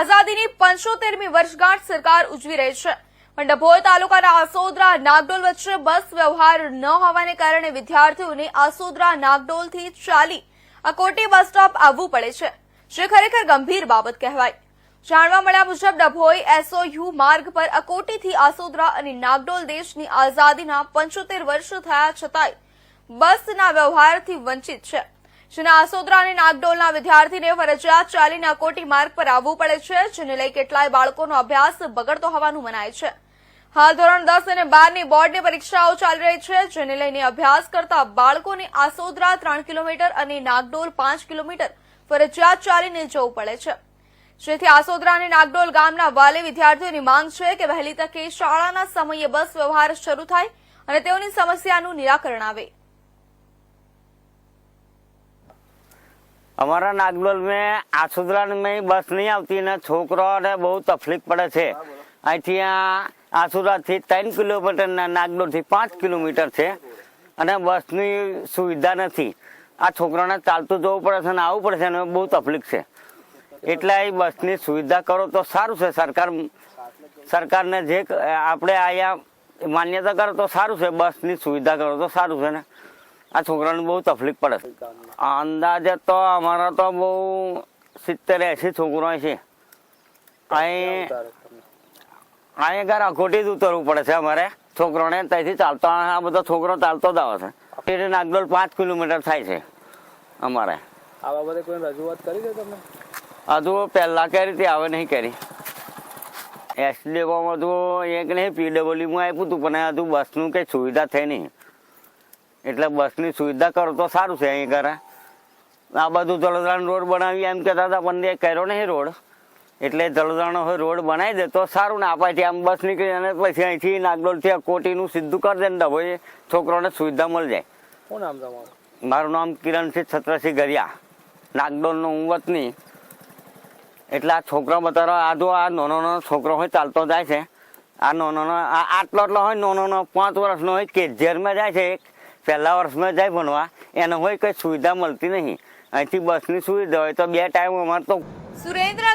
આઝાદીની પંચોતેરમી વર્ષગાંઠ સરકાર ઉજવી રહી છે. પણ ડભોઈ તાલુકાના આસોદરા નાગડોલ વચ્ચે બસ વ્યવહાર ન હોવાને કારણે વિદ્યાર્થીઓને આસોદરા નાગડોલથી ચાલી અકોટી બસ સ્ટોપ આવવું પડે છે, જે ખરેખર ગંભીર બાબત કહેવાય. જાણવા મળ્યા મુજબ ડભોઈ એસઓયુ માર્ગ પર અકોટીથી આસોદરા અને નાગડોલ દેશની આઝાદીના પંચોતેર વર્ષ થયા છતાંય બસના વ્યવહારથી વંચિત છે. જેના આસોદરા અને નાગડોલના વિદ્યાર્થીને ફરજિયાત ચાલીને અકોટી માર્ગ પર આવવું પડે છે, જેને લઈ કેટલાય બાળકોનો અભ્યાસ બગડતો હોવાનું મનાય છે. હાલ ધોરણ દસ અને બારની બોર્ડની પરીક્ષાઓ ચાલી રહી છે, જેને લઈને અભ્યાસ કરતા બાળકોને આસોદરા ત્રણ કિલોમીટર અને નાગડોલ પાંચ કિલોમીટર ફરજિયાત ચાલીને જવું પડે છે. જેથી આસોદરા અને નાગડોલ ગામના વાલી વિદ્યાર્થીઓની માંગ છે કે વહેલી તકે શાળાના સમયે બસ વ્યવહાર શરૂ થાય અને તેઓની સમસ્યાનું નિરાકરણ આવે. અમારા નાગલોલ મેં આસુદરા મેં બસ નહીં આવતી ને છોકરાઓને બહુ તકલીફ પડે છે. અહીંથી આસુરાથી ત્રણ કિલોમીટર નાગલોલથી પાંચ કિલોમીટર છે અને બસની સુવિધા નથી. આ છોકરાને ચાલતું જવું પડે છે ને આવવું પડે છે ને બહુ તકલીફ છે. એટલે એ બસની સુવિધા કરો તો સારું છે. સરકાર, સરકારને જે આપણે અહીંયા માન્યતા કરો તો સારું છે. બસની સુવિધા કરો તો સારું છે ને. આ છોકરાને બહુ તકલીફ પડે અંદાજે તો અમારા તો બહુ સિત્તેર એસી છોકરો છે. અહીં અહીં ઘર અખોટી જ ઉતરવું પડે છે અમારે. છોકરોને ત્યાંથી ચાલતો આ બધો છોકરો ચાલતો જ આવે છે. એટલે પાંચ કિલોમીટર થાય છે અમારે. આ બાબતે કોઈ રજૂઆત કરી છે તમે હજુ પહેલા કરી હતી હવે નહીં કરી. એસડીઓમાં તો એક નહીં પીડબ્લ્યુમાં આપ્યું હતું પણ હજુ બસનું કંઈ સુવિધા થઈ નહીં. એટલે બસની સુવિધા કરો તો સારું છે અહીં કરે આ બધું જળધારણ રોડ બનાવી એમ કહેતા હતા પણ એ કર્યો નહીં રોડ. એટલે જળધારણનો હોય રોડ બનાવી દે તો સારું ને આપણે આમ બસ નીકળી અને પછી અહીંથી નાગડોલથી આ કોટીનું સીધું કરી દે ને ડભોઈ છોકરોને સુવિધા મળી જાય. શું નામ તમારું? મારું નામ કિરણસિંહ છત્રસિંહ ગરિયા. નાગડોલનો હું વતની. એટલે આ છોકરો બતાવો આ જો આ નાનો નાનો છોકરો હોય ચાલતો જાય છે. આ નાનો આ આટલો આટલો હોય નાનો પાંચ વર્ષનો હોય કે ઝેરમાં જાય છે એક પહેલા વર્ષમાં જાય ભણવા, એને હોય કઈ સુવિધા મળતી નહીં. અહીંથી બસની સુવિધા હોય તો બે ટાઈમ અમારે તો સુરેન્દ્ર